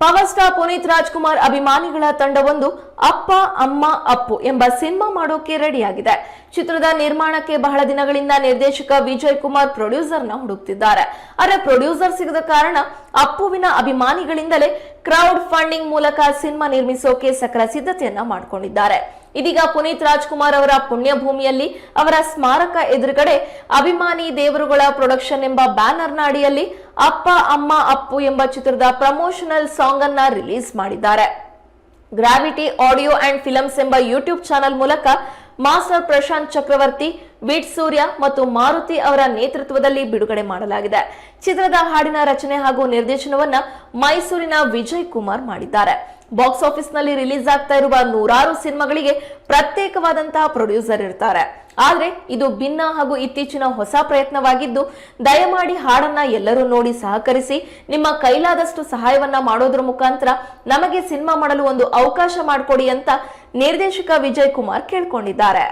Power star Puneeth Rajkumar ಅಭಿಮಾನಿಗಳ ತಂಡವೊಂದು ಅಪ್ಪ, ಅಮ್ಮ, ಅಪ್ಪು ಎಂಬ ಸಿನಿಮಾ ಮಾಡೋಕೆ ರೆಡಿಯಾಗಿದೆ. ಚಿತ್ರದ ನಿರ್ಮಾಣಕ್ಕೆ ಬಹಳ ದಿನಗಳಿಂದ ನಿರ್ದೇಶಕ ವಿಜಯ್ ಕುಮಾರ್ ಪ್ರೊಡ್ಯೂಸರ್ನ ಹುಡುಕ್ತಿದ್ದಾರೆ. ಆದರೆ ಪ್ರೊಡ್ಯೂಸರ್ ಸಿಗದ ಕಾರಣ ಅಪ್ಪುವಿನ ಅಭಿಮಾನಿಗಳಿಂದಲೇ ಕ್ರೌಡ್ ಫಂಡಿಂಗ್ ಮೂಲಕ ಸಿನಿಮಾ ನಿರ್ಮಿಸೋಕೆ ಸಕಲ ಸಿದ್ಧತೆಯನ್ನ ಮಾಡಿಕೊಂಡಿದ್ದಾರೆ. ಇದೀಗ ಪುನೀತ್ ರಾಜ್ಕುಮಾರ್ ಅವರ ಪುಣ್ಯಭೂಮಿಯಲ್ಲಿ ಅವರ ಸ್ಮಾರಕ ಎದುರುಗಡೆ ಅಭಿಮಾನಿ ದೇವರುಗಳ ಪ್ರೊಡಕ್ಷನ್ ಎಂಬ ಬ್ಯಾನರ್ನ ಅಡಿಯಲ್ಲಿ ಅಪ್ಪ, ಅಮ್ಮ, ಅಪ್ಪು ಎಂಬ ಚಿತ್ರದ ಪ್ರಮೋಷನಲ್ ಸಾಂಗ್ ಅನ್ನ ರಿಲೀಸ್ ಮಾಡಿದ್ದಾರೆ. ಗ್ರಾವಿಟಿ ಆಡಿಯೋ ಅಂಡ್ ಫಿಲಮ್ಸ್ ಎಂಬ ಯೂಟ್ಯೂಬ್ ಚಾನೆಲ್ ಮೂಲಕ ಮಾಸ್ಟರ್ ಪ್ರಶಾಂತ್ ಚಕ್ರವರ್ತಿ, ವಿಟ್ ಸೂರ್ಯ ಮತ್ತು ಮಾರುತಿ ಅವರ ನೇತೃತ್ವದಲ್ಲಿ ಬಿಡುಗಡೆ ಮಾಡಲಾಗಿದೆ. ಚಿತ್ರದ ಹಾಡಿನ ರಚನೆ ಹಾಗೂ ನಿರ್ದೇಶನವನ್ನ ಮೈಸೂರಿನ ವಿಜಯ್ ಕುಮಾರ್ ಮಾಡಿದ್ದಾರೆ. ಬಾಕ್ಸ್ ಆಫೀಸ್ನಲ್ಲಿ ರಿಲೀಸ್ ಆಗ್ತಾ ಇರುವ ನೂರಾರು ಸಿನಿಮಾಗಳಿಗೆ ಪ್ರತ್ಯೇಕವಾದಂತಹ ಪ್ರೊಡ್ಯೂಸರ್ ಇರ್ತಾರೆ. ಆದ್ರೆ ಇದು ಭಿನ್ನ ಹಾಗೂ ಇತ್ತೀಚಿನ ಹೊಸ ಪ್ರಯತ್ನವಾಗಿದ್ದು, ದಯಮಾಡಿ ಹಾಡನ್ನ ಎಲ್ಲರೂ ನೋಡಿ ಸಹಕರಿಸಿ, ನಿಮ್ಮ ಕೈಲಾದಷ್ಟು ಸಹಾಯವನ್ನ ಮಾಡೋದ್ರ ಮುಖಾಂತರ ನಮಗೆ ಸಿನಿಮಾ ಮಾಡಲು ಒಂದು ಅವಕಾಶ ಮಾಡಿಕೊಡಿ ಅಂತ ನಿರ್ದೇಶಕ ವಿಜಯ್ ಕುಮಾರ್ ಕೇಳ್ಕೊಂಡಿದ್ದಾರೆ.